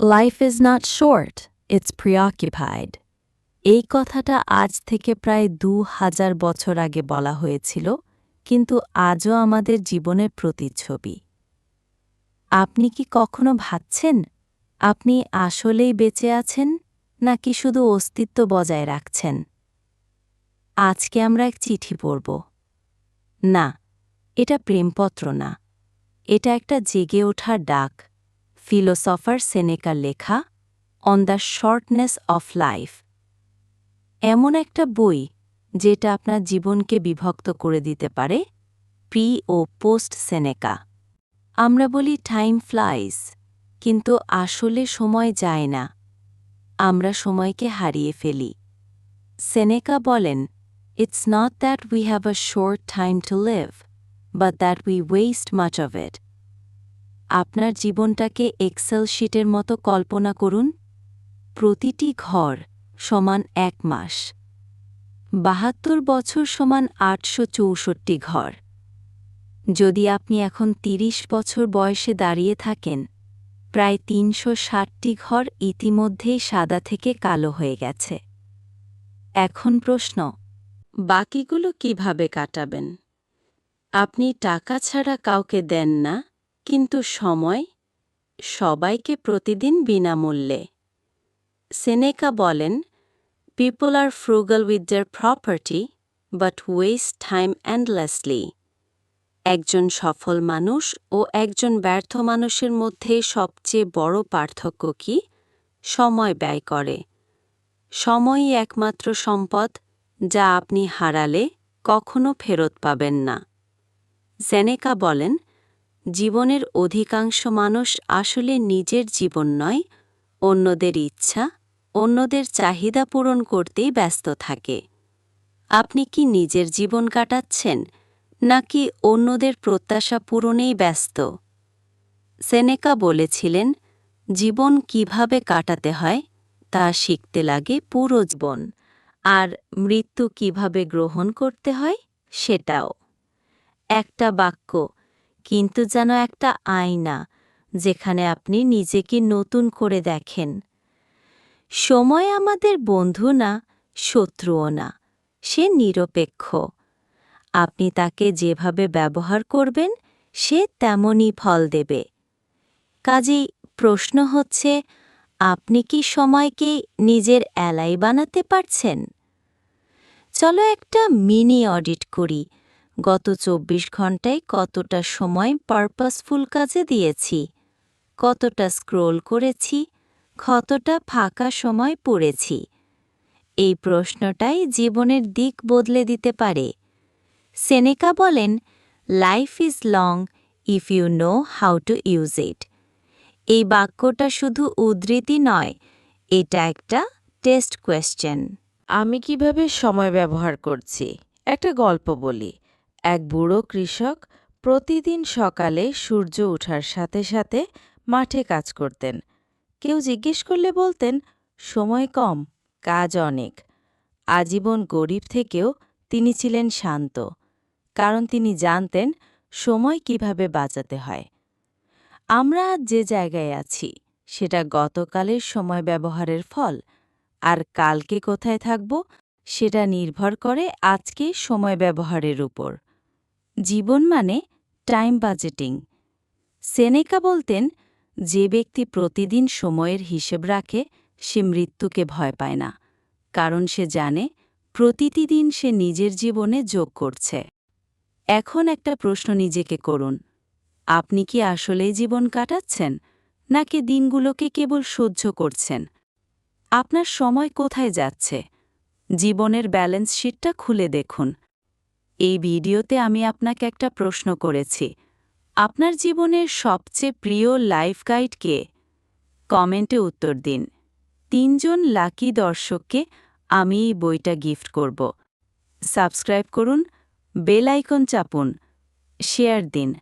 Life is not short it's preoccupied এই কথাটা আজ থেকে প্রায় দু হাজার বছর আগে বলা হয়েছিল, কিন্তু আজও আমাদের জীবনের প্রতিচ্ছবি। আপনি কি কখনো ভাবছেন, আপনি আসলেই বেঁচে আছেন, নাকি শুধু অস্তিত্ব বজায় রাখছেন? আজকে আমরা এক চিঠি পড়ব। না, এটা প্রেমপত্র না, এটা একটা জেগে ওঠার ডাক। ফিলোসফার সেনেকার লেখা on the shortness of life এমন একটা বই যেটা আপনার জীবনকে বিভক্ত করে দিতে পারে, প্রি ও পোস্ট সেনেকা। আমরা বলি টাইম ফ্লাইজ কিন্তু আসলে সময় যায় না। আমরা সময়কে হারিয়ে ফেলি। সেনেকা বলেন it's not that we have a short time to live but that we waste much of it আপনার জীবনটাকে এক্সেল শিটের মতো কল্পনা করুন। প্রতিটি ঘর সমান এক মাস। বাহাত্তর বছর সমান আটশো চৌষট্টি ঘর। যদি আপনি এখন ৩০ বছর বয়সে দাঁড়িয়ে থাকেন, প্রায় তিনশো ষাটটি ঘর ইতিমধ্যেই সাদা থেকে কালো হয়ে গেছে। এখন প্রশ্ন, বাকিগুলো কীভাবে কাটাবেন? আপনি টাকা ছাড়া কাউকে দেন না? কিন্তু সময় সবাইকে প্রতিদিন বিনামূল্যে। সেনেকা বলেন people are frugal with their property but waste time endlessly একজন সফল মানুষ ও একজন ব্যর্থ মানুষের মধ্যে সবচেয়ে বড় পার্থক্য কি? সময় ব্যয় করে। সময়ই একমাত্র সম্পদ যা আপনি হারালে কখনো ফেরত পাবেন না। সেনেকা বলেন জীবনের অধিকাংশ মানুষ আসলে নিজের জীবন নয়, অন্যদের ইচ্ছা, অন্যদের চাহিদা পূরণ করতেই ব্যস্ত থাকে। আপনি কি নিজের জীবন কাটাচ্ছেন, নাকি অন্যদের প্রত্যাশা পূরণেই ব্যস্ত? সেনেকা বলেছিলেন, জীবন কীভাবে কাটাতে হয়, তা শিখতে লাগে পুরো জীবন, আর মৃত্যু কীভাবে গ্রহণ করতে হয়, সেটাও। একটা বাক্য কিন্তু যেন একটা আয়না, যেখানে আপনি নিজেকে নতুন করে দেখেন। সময় আমাদের বন্ধু না, শত্রুও না, সে নিরপেক্ষ। আপনি তাকে যেভাবে ব্যবহার করবেন, সে তেমনই ফল দেবে। কাজেই প্রশ্ন হচ্ছে, আপনি কি সময়কে নিজের এলাই বানাতে পারছেন? চলো একটা মিনি অডিট করি। গত চব্বিশ ঘন্টায় কতটা সময় পারপাসফুল কাজে দিয়েছি? কতটা স্ক্রোল করেছি? কতটা ফাঁকা সময় পড়েছি? এই প্রশ্নটাই জীবনের দিক বদলে দিতে পারে। সেনেকা বলেন life is long if you know how to use it এই বাক্যটা শুধু উদ্ধৃতি নয়, এটা একটা টেস্ট কোয়েশ্চেন আমি কীভাবে সময় ব্যবহার করছি? একটা গল্প বলি। এক বুড়ো কৃষক প্রতিদিন সকালে সূর্য ওঠার সাথে সাথে মাঠে কাজ করতেন। কেউ জিজ্ঞেস করলে বলতেন, সময় কম, কাজ অনেক। আজীবন গরিব থেকেও তিনি ছিলেন শান্ত। কারণ তিনি জানতেন সময় কীভাবে বাঁচাতে হয়। আমরা আজ যে জায়গায় আছি, সেটা গতকালের সময় ব্যবহারের ফল। আর কালকে কোথায় থাকব, সেটা নির্ভর করে আজকে সময় ব্যবহারের উপর। জীবন মানে টাইম বাজেটিং সেনেকা বলতেন, যে ব্যক্তি প্রতিদিন সময়ের হিসেব রাখে, সে মৃত্যুকে ভয় পায় না, কারণ সে জানে প্রতিটি দিন সে নিজের জীবনে যোগ করছে। এখন একটা প্রশ্ন নিজেকে করুন, আপনি কি আসলেই জীবন কাটাচ্ছেন, নাকি দিনগুলোকে কেবল সহ্য করছেন? আপনার সময় কোথায় যাচ্ছে? জীবনের ব্যালেন্স শিটটা খুলে দেখুন। এই ভিডিওতে আমি আপনাকে একটা প্রশ্ন করেছি। আপনার জীবনের সবচেয়ে প্রিয় লাইফ গাইড কে? কমেন্টে উত্তর দিন। তিনজন লাকি দর্শককে আমি এই বইটা গিফট করব। সাবস্ক্রাইব করুন, বেল আইকন চাপুন, শেয়ার দিন।